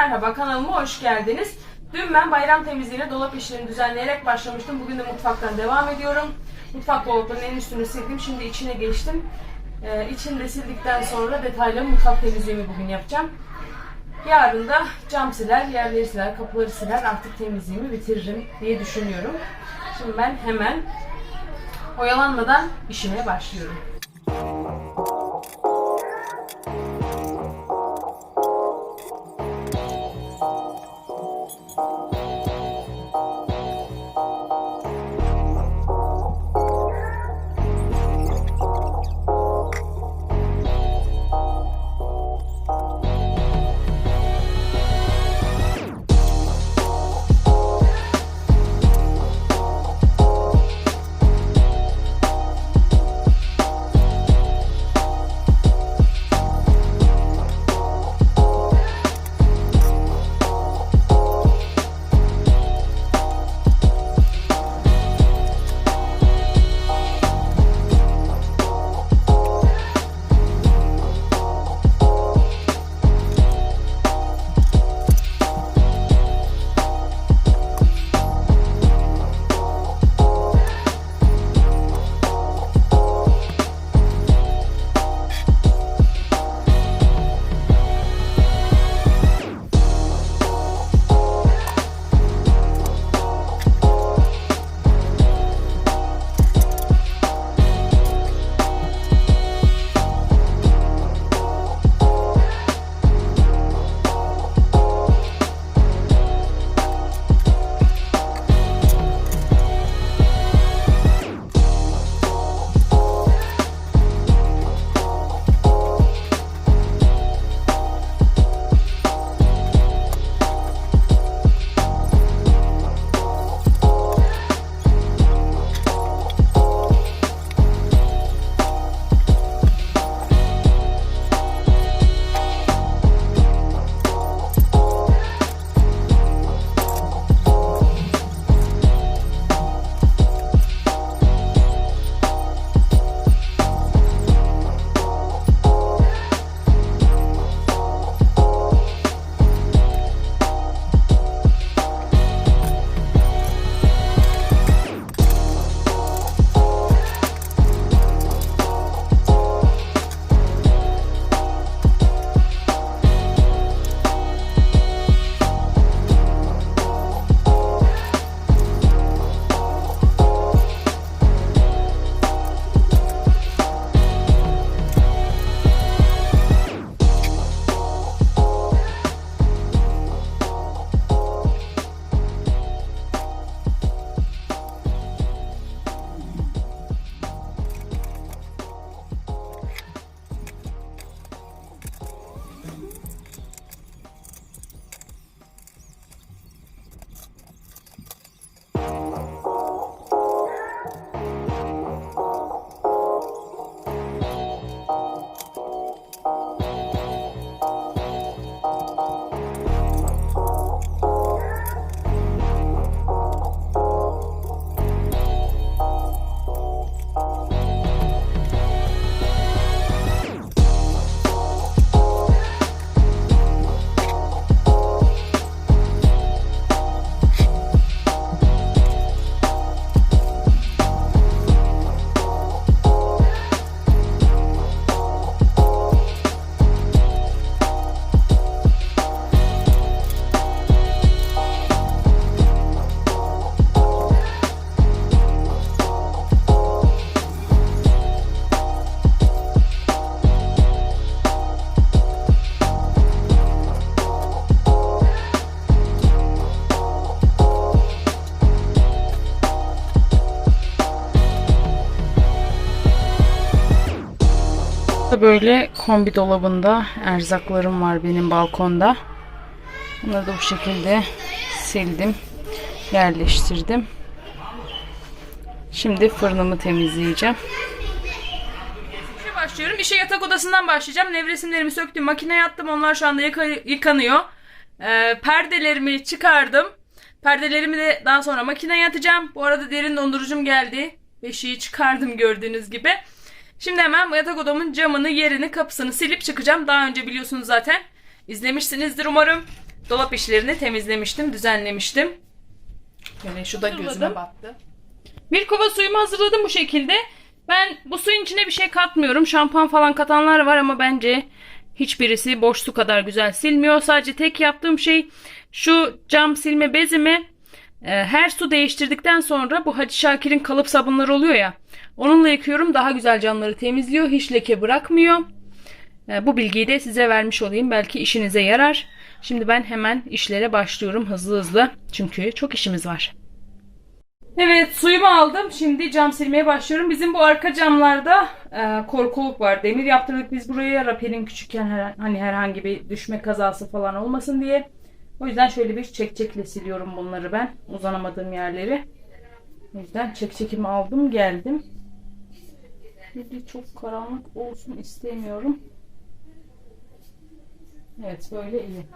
merhaba kanalıma hoş geldiniz. Dün ben bayram temizliğine dolap işlerini düzenleyerek başlamıştım. Bugün de mutfaktan devam ediyorum. Mutfak dolaplarının en üstünü sildim. Şimdi içine geçtim. Ee, içini sildikten sonra detaylı mutfak temizliğimi bugün yapacağım. Yarın da cam siler, yerleri siler, kapıları siler artık temizliğimi bitiririm diye düşünüyorum. Şimdi ben hemen oyalanmadan işime başlıyorum. Böyle kombi dolabında erzaklarım var benim balkonda. Bunları da bu şekilde sildim, yerleştirdim. Şimdi fırınımı temizleyeceğim. İşe başlıyorum. İşe yatak odasından başlayacağım. Nevresimlerimi söktüm, makineye attım. Onlar şu anda yıka- yıkanıyor. Ee, perdelerimi çıkardım. Perdelerimi de daha sonra makineye atacağım. Bu arada derin dondurucum geldi. Beşiği çıkardım gördüğünüz gibi. Şimdi hemen yatak odamın camını, yerini, kapısını silip çıkacağım. Daha önce biliyorsunuz zaten. İzlemişsinizdir umarım. dolap işlerini temizlemiştim, düzenlemiştim. Böyle şu da gözüme battı. Bir kova suyumu hazırladım bu şekilde. Ben bu suyun içine bir şey katmıyorum. Şampuan falan katanlar var ama bence hiçbirisi boş su kadar güzel silmiyor. Sadece tek yaptığım şey şu cam silme bezimi e, her su değiştirdikten sonra bu Hacı Şakir'in kalıp sabunları oluyor ya. Onunla yıkıyorum. Daha güzel camları temizliyor. Hiç leke bırakmıyor. E, Bu bilgiyi de size vermiş olayım. Belki işinize yarar. Şimdi ben hemen işlere başlıyorum hızlı hızlı. Çünkü çok işimiz var. Evet suyumu aldım. Şimdi cam silmeye başlıyorum. Bizim bu arka camlarda e, korkuluk var. Demir yaptırdık biz buraya. Raperin küçükken her- hani herhangi bir düşme kazası falan olmasın diye. O yüzden şöyle bir çekçekle siliyorum bunları ben. Uzanamadığım yerleri. O yüzden çekçekimi aldım geldim. Şimdi çok karanlık olsun istemiyorum. Evet böyle iyi.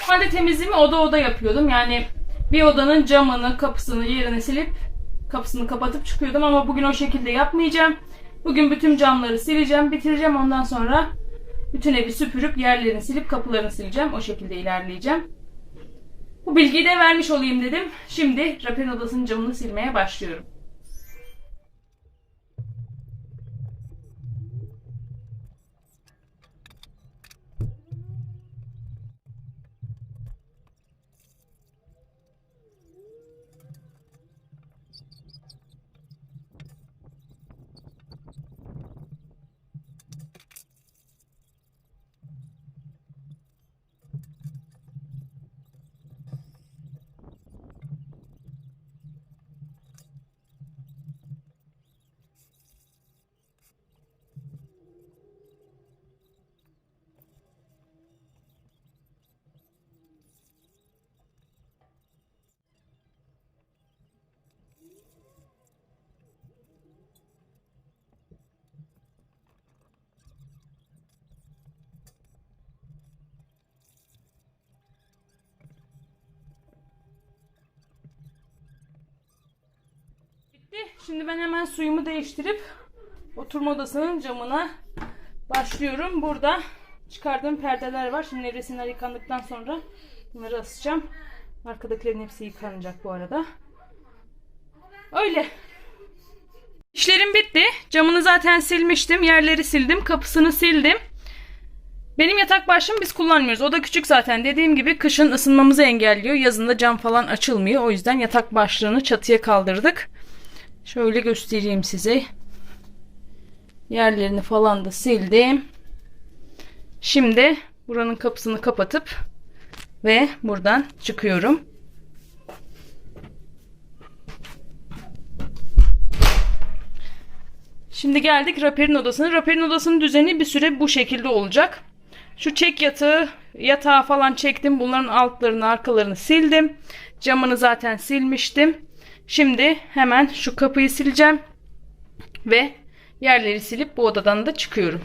Normalde temizliğimi oda oda yapıyordum. Yani bir odanın camını, kapısını, yerini silip kapısını kapatıp çıkıyordum ama bugün o şekilde yapmayacağım. Bugün bütün camları sileceğim, bitireceğim. Ondan sonra bütün evi süpürüp yerlerini silip kapılarını sileceğim. O şekilde ilerleyeceğim. Bu bilgiyi de vermiş olayım dedim. Şimdi Rapen odasının camını silmeye başlıyorum. Bitti. Şimdi ben hemen suyumu değiştirip oturma odasının camına başlıyorum. Burada çıkardığım perdeler var. Şimdi nevresimler yıkandıktan sonra bunları asacağım. Arkadakilerin hepsi yıkanacak bu arada. Öyle. İşlerim bitti. Camını zaten silmiştim. Yerleri sildim. Kapısını sildim. Benim yatak başlığımı biz kullanmıyoruz. O da küçük zaten. Dediğim gibi kışın ısınmamızı engelliyor. Yazında cam falan açılmıyor. O yüzden yatak başlığını çatıya kaldırdık. Şöyle göstereyim size. Yerlerini falan da sildim. Şimdi buranın kapısını kapatıp ve buradan çıkıyorum. Şimdi geldik Raper'in odasına. Raper'in odasının düzeni bir süre bu şekilde olacak. Şu çek yatağı, yatağı falan çektim. Bunların altlarını, arkalarını sildim. Camını zaten silmiştim. Şimdi hemen şu kapıyı sileceğim. Ve yerleri silip bu odadan da çıkıyorum.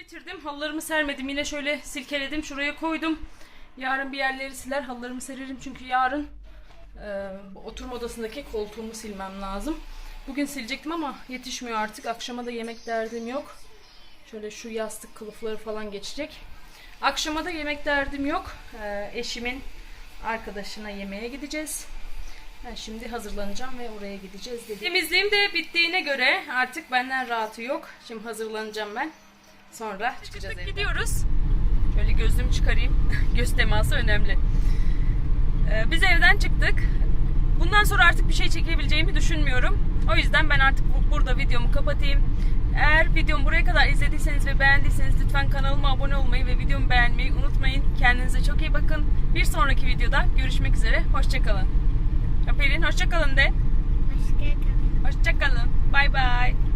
Bitirdim. Halılarımı sermedim. Yine şöyle silkeledim. Şuraya koydum. Yarın bir yerleri siler. Halılarımı sererim çünkü yarın e, oturma odasındaki koltuğumu silmem lazım. Bugün silecektim ama yetişmiyor artık. Akşama da yemek derdim yok. Şöyle şu yastık kılıfları falan geçecek. Akşama da yemek derdim yok. E, eşimin arkadaşına yemeğe gideceğiz. Ben şimdi hazırlanacağım ve oraya gideceğiz dedi. Temizliğim de bittiğine göre artık benden rahatı yok. Şimdi hazırlanacağım ben. Sonra çıkacağız evden. Gidiyoruz. Şöyle gözlüğümü çıkarayım. Göz teması önemli. Ee, biz evden çıktık. Bundan sonra artık bir şey çekebileceğimi düşünmüyorum. O yüzden ben artık bu- burada videomu kapatayım. Eğer videomu buraya kadar izlediyseniz ve beğendiyseniz lütfen kanalıma abone olmayı ve videomu beğenmeyi unutmayın. Kendinize çok iyi bakın. Bir sonraki videoda görüşmek üzere. Hoşçakalın. Pelin hoşçakalın de. Başka kalın. Hoşçakalın. Bay bay.